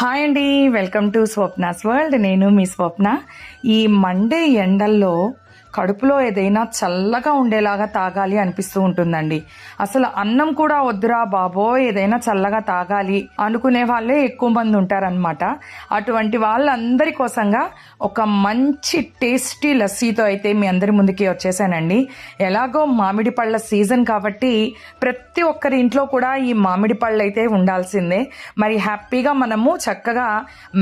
Hi అండి welcome to Swapna's world. నేను మీ స్వప్న. ఈ మండే ఎండల్లో కడుపులో ఏదైనా చల్లగా ఉండేలాగా తాగాలి అనిపిస్తూ ఉంటుందండి. అసలు అన్నం కూడా వద్దురా బాబో ఏదైనా చల్లగా తాగాలి అనుకునే వాళ్ళే ఎక్కువ మంది ఉంటారనమాట అటువంటి వాళ్ళందరి కోసంగా ఒక మంచి టేస్టీ లస్సీతో అయితే మీ అందరి ముందుకి వచ్చేసానండి. ఎలాగో మామిడి పళ్ళ సీజన్ కాబట్టి ప్రతి ఒక్కరి ఇంట్లో కూడా ఈ మామిడి పళ్ళు అయితే ఉండాల్సిందే. మరి హ్యాపీగా మనము చక్కగా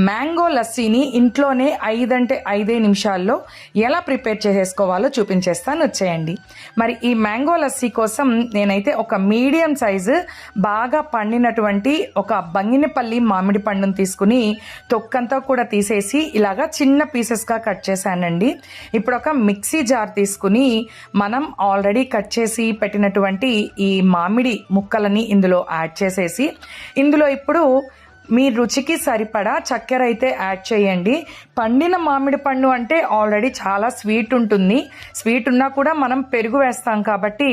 మ్యాంగో లస్సీని ఇంట్లోనే ఐదంటే ఐదే నిమిషాల్లో ఎలా ప్రిపేర్ చేసుకోవాలో చూపించేస్తాను. వచ్చేయండి. మరి ఈ మ్యాంగో లస్సీ కోసం నేనైతే ఒక మీడియం సైజు బాగా పండినటువంటి ఒక బంగినపల్లి మామిడి పండును తీసుకుని తొక్కంతా కూడా తీసేసి ఇలాగా చిన్న పీసెస్గా కట్ చేశానండి. ఇప్పుడు ఒక మిక్సీ జార్ తీసుకుని మనం ఆల్రెడీ కట్ చేసి పెట్టినటువంటి ఈ మామిడి ముక్కలని ఇందులో యాడ్ చేసేసి ఇందులో ఇప్పుడు మీ రుచికి సరిపడా చక్కెర అయితే యాడ్ చేయండి. పండిన మామిడి పండు అంటే ఆల్రెడీ చాలా స్వీట్ ఉంటుంది. స్వీట్ ఉన్నా కూడా మనం పెరుగు వేస్తాం కాబట్టి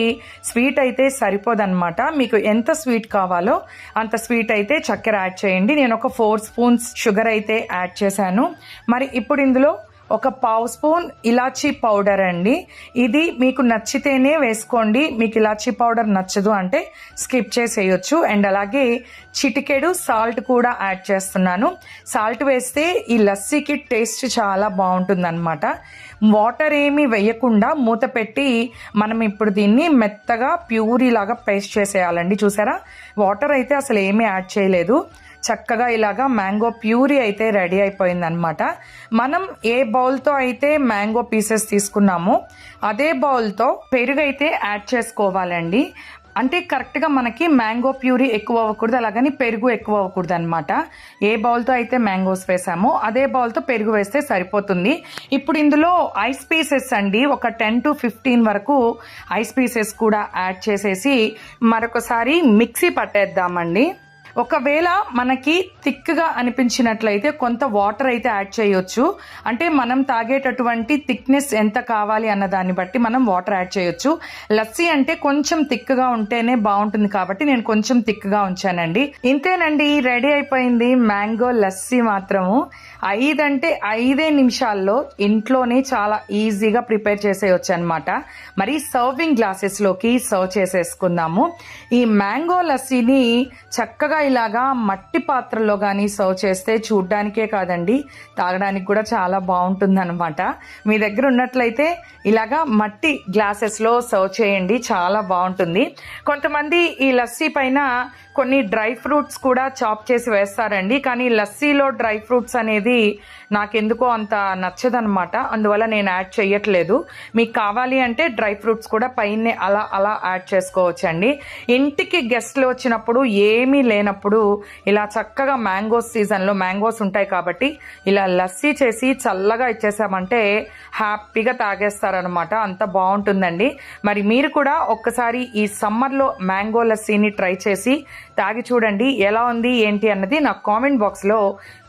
స్వీట్ అయితే సరిపోదన్నమాట. మీకు ఎంత స్వీట్ కావాలో అంత స్వీట్ అయితే చక్కెర యాడ్ చేయండి. నేను ఒక ఫోర్ స్పూన్స్ షుగర్ అయితే యాడ్ చేశాను. మరి ఇప్పుడు ఇందులో ఒక పావు స్పూన్ ఇలాచీ పౌడర్ అండి. ఇది మీకు నచ్చితేనే వేసుకోండి. మీకు ఇలాచీ పౌడర్ నచ్చదు అంటే స్కిప్ చేసేయచ్చు. అండ్ అలాగే చిటికెడు సాల్ట్ కూడా యాడ్ చేస్తున్నాను. సాల్ట్ వేస్తే ఈ లస్సీకి టేస్ట్ చాలా బాగుంటుందన్నమాట. వాటర్ ఏమి వేయకుండా మూత పెట్టి మనం ఇప్పుడు దీన్ని మెత్తగా ప్యూరీ లాగా పేస్ట్ చేసేయాలండి. చూసారా? వాటర్ అయితే అసలు ఏమీ యాడ్ చేయలేదు. చక్కగా ఇలాగా మ్యాంగో ప్యూరీ అయితే రెడీ అయిపోయిందనమాట మనం ఏ బౌల్తో అయితే మ్యాంగో పీసెస్ తీసుకున్నామో అదే బౌల్తో పెరుగు అయితే యాడ్ చేసుకోవాలండి. అంటే కరెక్ట్గా మనకి మ్యాంగో ప్యూరీ ఎక్కువ అవ్వకూడదు అలాగని పెరుగు ఎక్కువ అవ్వకూడదు అనమాట ఏ బౌల్తో అయితే మ్యాంగోస్ వేసామో అదే బౌల్తో పెరుగు వేస్తే సరిపోతుంది. ఇప్పుడు ఇందులో ఐస్ పీసెస్ అండి ఒక టెన్ టు ఫిఫ్టీన్ వరకు ఐస్ పీసెస్ కూడా యాడ్ చేసేసి మరొకసారి మిక్సీ పట్టేద్దామండి. ఒకవేళ మనకి థిక్గా అనిపించినట్లయితే కొంత వాటర్ అయితే యాడ్ చేయొచ్చు. అంటే మనం తాగేటటువంటి థిక్నెస్ ఎంత కావాలి అన్న దాన్ని బట్టి మనం వాటర్ యాడ్ చేయొచ్చు. లస్సీ అంటే కొంచెం థిక్గా ఉంటేనే బాగుంటుంది కాబట్టి నేను కొంచెం థిక్గా ఉంచానండి. ఇంతేనండి రెడీ అయిపోయింది మ్యాంగో లస్సీ మాత్రము. ఐదంటే ఐదే నిమిషాల్లో ఇంట్లోనే చాలా ఈజీగా ప్రిపేర్ చేసేయచ్చు అనమాట మరి సర్వింగ్ గ్లాసెస్లోకి సర్వ్ చేసేసుకుందాము. ఈ మ్యాంగో లస్సీని చక్కగా ఇలాగా మట్టి పాత్రలో కానీ సర్వ్ చేస్తే చూడ్డానికే కాదండి తాగడానికి కూడా చాలా బాగుంటుంది అనమాట మీ దగ్గర ఉన్నట్లయితే ఇలాగా మట్టి గ్లాసెస్లో సర్వ్ చేయండి చాలా బాగుంటుంది. కొంతమంది ఈ లస్సీ పైన కొన్ని డ్రై ఫ్రూట్స్ కూడా చాప్ చేసి వేస్తారండి. కానీ లస్సీలో డ్రై ఫ్రూట్స్ అనేది నాకెందుకో అంత నచ్చదనమాట అందువల్ల నేను యాడ్ చేయట్లేదు మీకు కావాలి అంటే డ్రై ఫ్రూట్స్ కూడా పైన అలా అలా యాడ్ చేసుకోవచ్చండి. ఇంటికి గెస్ట్లు వచ్చినప్పుడు ఏమీ లేనప్పుడు ఇలా చక్కగా మ్యాంగోస్ సీజన్లో మ్యాంగోస్ ఉంటాయి కాబట్టి ఇలా లస్సీ చేసి చల్లగా ఇచ్చేసామంటే హ్యాపీగా తాగేస్తారనమాట అంత బాగుంటుందండి. మరి మీరు కూడా ఒక్కసారి ఈ సమ్మర్లో మ్యాంగో లస్సీని ట్రై చేసి తాగి చూడండి ఎలా ఉంది ఏంటి అన్నది నాకు కామెంట్ బాక్స్లో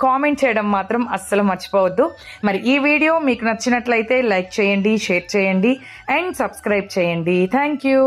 కామెంట్ చేయడం మాత్రం అస్సలు మర్చిపోవద్దు. మరి ఈ వీడియో మీకు నచ్చినట్లయితే లైక్ చేయండి షేర్ చేయండి అండ్ సబ్స్క్రైబ్ చేయండి. Thank you.